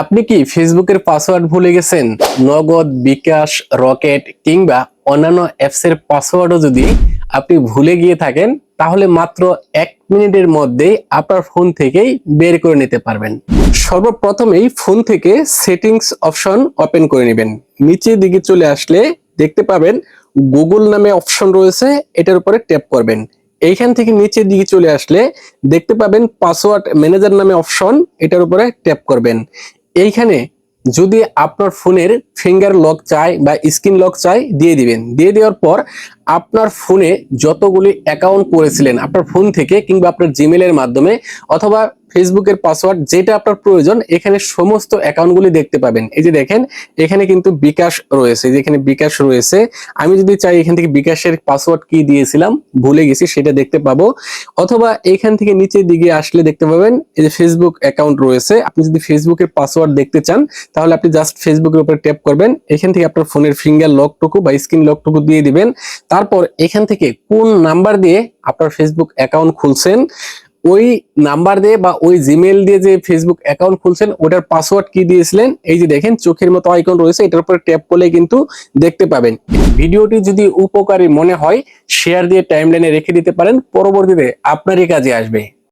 আপনি কি ফেসবুকের পাসওয়ার্ড ভুলে গেছেন? নগদ, বিকাশ, রকেট কিংবা অন্যান্য অ্যাপসের পাসওয়ার্ডও যদি আপনি ভুলে গিয়ে থাকেন, তাহলে মাত্র এক মিনিটের মধ্যেই আপনার ফোন থেকেই বের করে নিতে পারবেন। সর্বপ্রথমেই ফোন থেকে সেটিংস অপশন ওপেন করে নেবেন। নিচের দিকে চলে আসলে দেখতে পাবেন গুগল নামে অপশন রয়েছে, এটার উপরে ট্যাপ করবেন। এইখান থেকে নিচের দিকে চলে আসলে দেখতে পাবেন পাসওয়ার্ড ম্যানেজার নামে অপশন, এটার উপরে ট্যাপ করবেন। এইখানে যদি আপনার ফোনের ফিঙ্গার লক চাই বা স্ক্রিন লক চাই, দিয়ে দিবেন। দিয়ে দেওয়ার পর আপনার ফোনে যতগুলি অ্যাকাউন্ট করেছিলেন, আপনার ফোন থেকে কিংবা আপনার জিমেলের মাধ্যমে অথবা ফেসবুকের পাসওয়ার্ড যেটা আপনার প্রয়োজন, এখানে সমস্ত অ্যাকাউন্টগুলি দেখতে পাবেন। এই যে দেখেন, এখানে কিন্তু বিকাশ রয়েছে। যেখানে বিকাশ রয়েছে। আমি যদি চাই এখান থেকে বিকাশের পাসওয়ার্ড কি দিয়েছিলাম, ভুলে গেছি, সেটা দেখতে পাবো। অথবা এখান থেকে নিচের দিকে আসলে দেখতে পাবেন, এই যে ফেসবুক অ্যাকাউন্ট রয়েছে। আপনি যদি ফেসবুকের পাসওয়ার্ড দেখতে চান, তাহলে আপনি জাস্ট ফেসবুকের উপরে ট্যাপ করবেন। এখান থেকে আপনার ফোনের ফিঙ্গার লকটুকু বা স্ক্রিন লকটুকু দিয়ে দিবেন। তারপর এখান থেকে কোন নাম্বার দিয়ে আপনার ফেসবুক অ্যাকাউন্ট খুলছেন ওই নাম্বার দিয়ে বা ওই জিমেল দিয়ে যে ফেসবুক অ্যাকাউন্ট খুলছেন, ওটার পাসওয়ার্ড কি দিয়েছিলেন? এই যে দেখেন, চোখের মতো আইকন রয়েছে, এটার উপরে ট্যাপ করলে কিন্তু দেখতে পাবেন। ভিডিওটি যদি উপকারী মনে হয় শেয়ার দিয়ে টাইমলাইনে রেখে দিতে পারেন, পরবর্তীতে আপনারই কাজে আসবে।